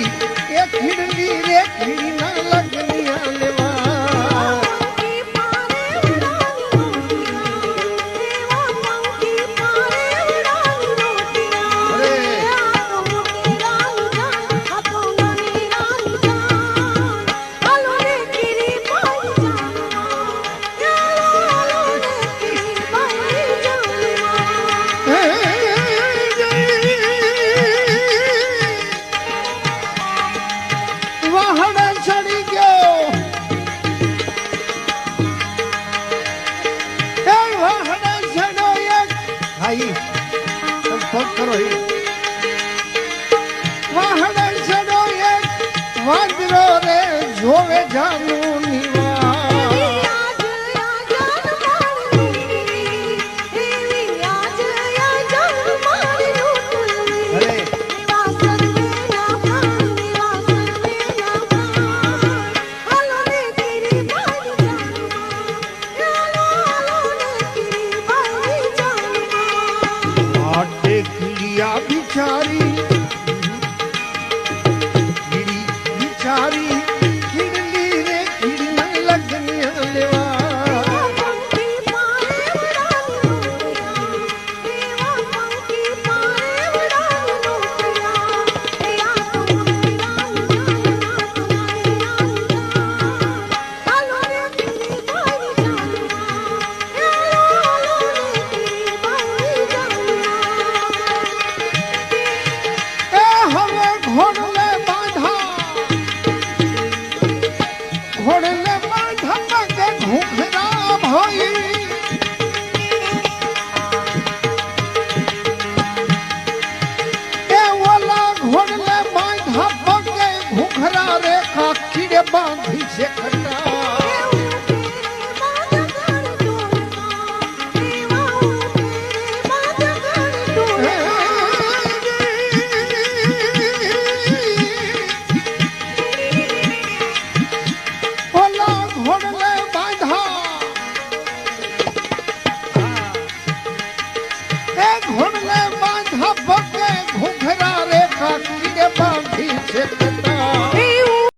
ખીડી એ ખીડની રે ખીડી ભાઈ ભગ કરો વાંદરો રે જોવે. Shari ખરા રેખા ખીડે બાંધી છે ખરા